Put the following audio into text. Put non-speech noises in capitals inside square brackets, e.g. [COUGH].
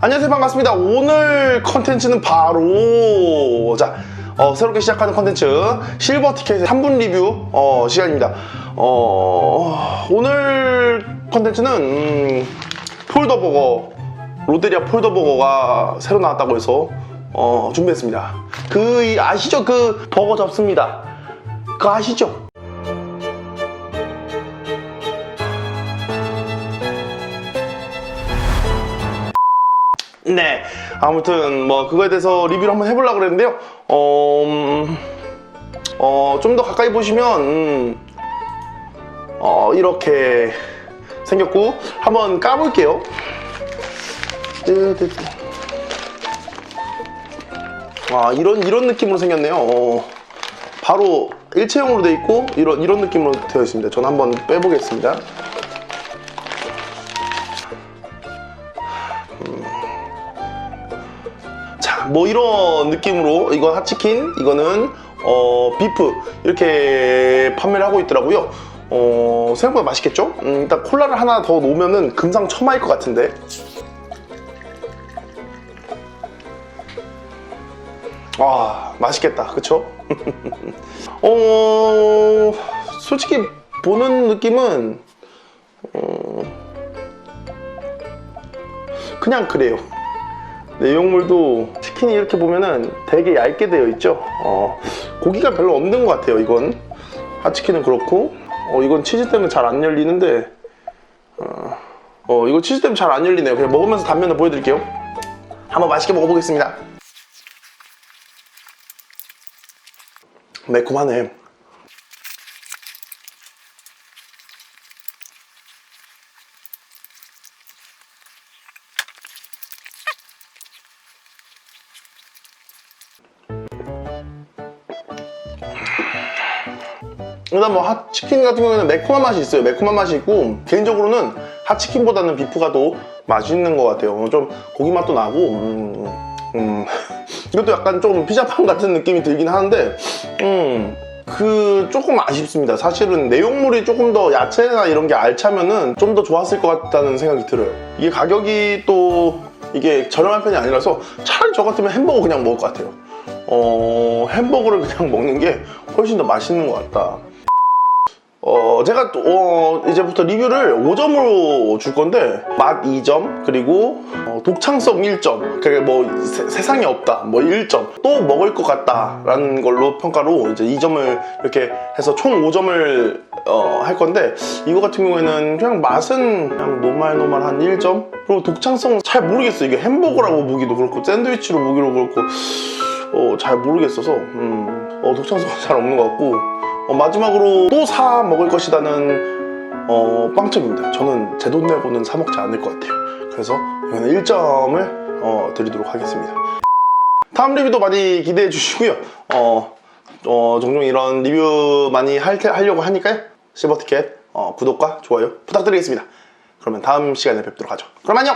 안녕하세요. 반갑습니다. 오늘 컨텐츠는 바로 자 어, 새롭게 시작하는 컨텐츠 실버 티켓의 3분 리뷰 어, 시간입니다. 어, 오늘 컨텐츠는 음, 폴더버거 롯데리아 폴더버거가 새로 나왔다고 해서 어, 준비했습니다. 그 이- 아시죠? 그 버거 접습니다. 그거 아시죠 네. 아무튼 뭐 그거에 대해서 리뷰를 한번 해보려고 그랬는데요. 어, 음, 어, 좀 더 가까이 보시면 음, 어, 이렇게 생겼고 한번 까볼게요. 아 이런 이런 느낌으로 생겼네요. 어, 바로 일체형으로 돼 있고 이런 이런 느낌으로 되어 있습니다. 저는 한번 빼보겠습니다. 자, 뭐 이런 느낌으로 이건 핫치킨, 이거는 어, 비프 이렇게 판매를 하고 있더라고요. 어, 생각보다 맛있겠죠? 음, 일단 콜라를 하나 더 놓으면은 금상첨화일 것 같은데. 아, 맛있겠다. 그쵸? [LAUGHS] 어, 솔직히 보는 느낌은 어, 그냥 그래요. 내용물도 치킨이 이렇게 보면은 되게 얇게 되어 있죠. 어, 고기가 별로 없는 것 같아요. 이건 핫치킨은 그렇고, 어, 이건 치즈 때문에 잘 안 열리는데, 어, 어, 이거 치즈 때문에 잘 안 열리네요. 그냥 먹으면서 단면을 보여드릴게요. 한번 맛있게 먹어보겠습니다. 매콤하네. 일단 뭐 핫치킨 같은 경우에는 매콤한 맛이 있어요. 매콤한 맛이 있고 개인적으로는 핫치킨보다는 비프가 더 맛있는 것 같아요. 좀 고기 맛도 나고 음, 음, [LAUGHS] 이것도 약간 좀 피자빵 같은 느낌이 들긴 하는데 음, 그 조금 아쉽습니다. 사실은 내용물이 조금 더 야채나 이런 게 알차면은 좀 더 좋았을 것 같다는 생각이 들어요. 이게 가격이 또 이게 저렴한 편이 아니라서 차라리 저 같으면 햄버거 그냥 먹을 것 같아요. 어, 햄버거를 그냥 먹는 게 훨씬 더 맛있는 것 같다. 어, 제가 또, 어, 이제부터 리뷰를 5점으로 줄 건데, 맛 2점, 그리고 어, 독창성 1점, 그게 뭐 세, 상에 없다, 뭐 1점, 또 먹을 것 같다, 라는 걸로 평가로 이제 2점을 이렇게 해서 총 5점을 어, 할 건데, 이거 같은 경우에는 그냥 맛은 그냥 노말노말한 1점? 그리고 독창성 잘 모르겠어요. 이게 햄버거라고 보기도 그렇고, 샌드위치로 보기도 그렇고, 어, 잘 모르겠어서, 음, 어, 독창성은 [LAUGHS] 잘 없는 것 같고, 어, 마지막으로 또 사 먹을 것이라는 어, 빵점입니다. 저는 제 돈 내고는 사 먹지 않을 것 같아요. 그래서 이거는 1점을 어, 드리도록 하겠습니다. 다음 리뷰도 많이 기대해 주시고요. 어, 어, 종종 이런 리뷰 많이 할, 테- 하려고 하니까요. 실버티켓 어, 구독과 좋아요 부탁드리겠습니다. 그러면 다음 시간에 뵙도록 하죠. 그럼 안녕!